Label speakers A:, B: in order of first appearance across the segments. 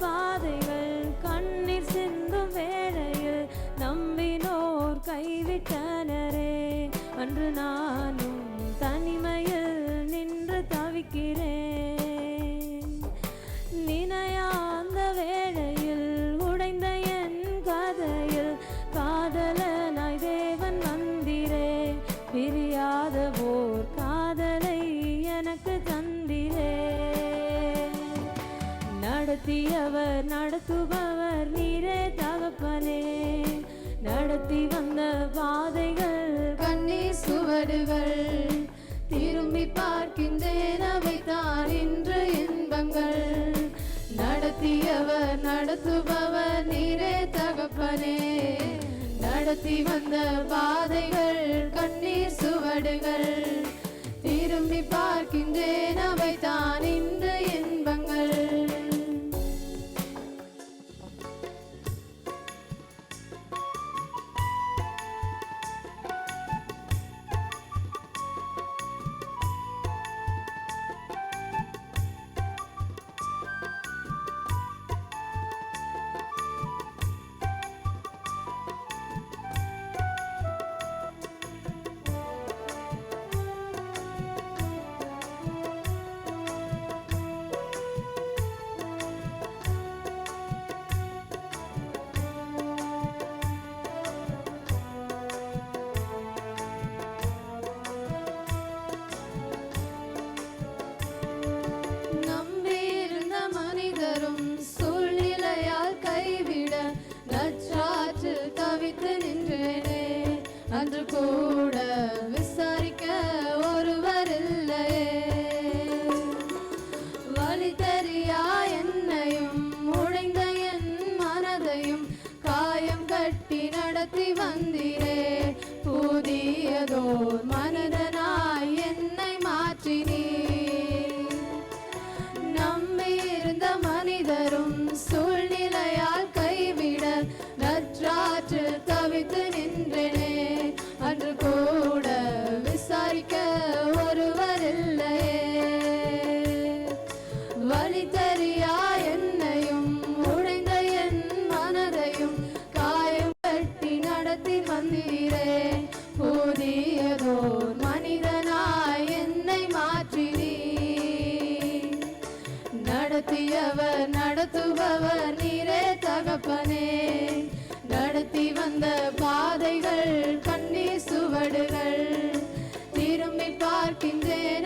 A: பாதைகள் கண்ணீர் சிந்தும் வேளையில் நம்பினோர் கைவிட்டனரே. அன்று
B: நான் பாடுகள். திரும்பி பார்க்கின்றேன் அவைத்தான் இன்று இன்பங்கள். நடத்தியவர் நடத்துபவர் நீரே தகப்பனே. நடத்தி வந்த பாதைகள் கண்ணீர் சுவடுகள். திரும்பி பார்க்கின்றேன் பாதையும் காயம் கட்டி நடத்தி வந்திரே புதியதோர் மனதை pinggir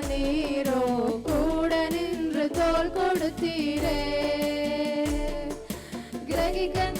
B: நீரோ கூட நின்று தோல் கொடுத்தீரே. கிரகிக்கன்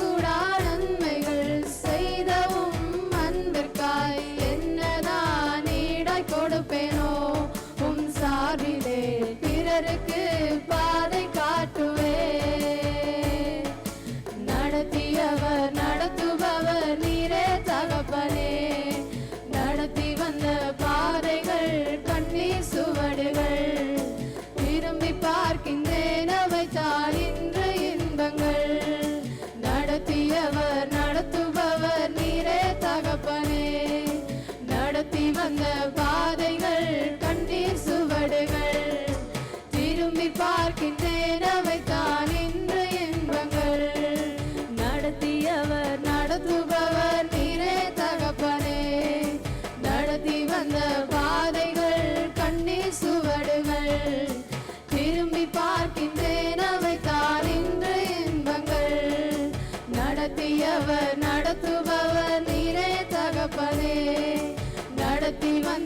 B: let me run.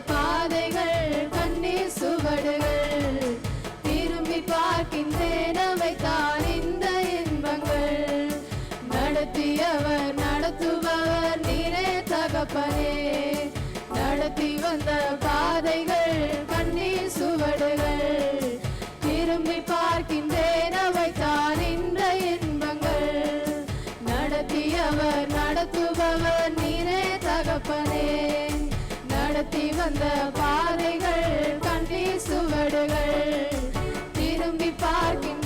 B: பாதைகள் கண்ணீர் சுவடுகள் திரும்பி பார்க்கின்றேன் அவை தான் இந்த இன்பங்கள்.
A: நடத்தியவர்
B: நடத்துபவர் நீரே தகப்பனே. நடத்தி வந்த பாதைகள் கண்ணீர் சுவடுகள் திரும்பி பார்க்கின்றேன் அவை தான் இந்த இன்பங்கள். நடத்தியவர் நடத்துபவர் நீரே தகப்பனே. நடத்தி வந்த பாதைகள் கண்ணீர் சுவடுகள் திரும்பி பார்க்கின்ற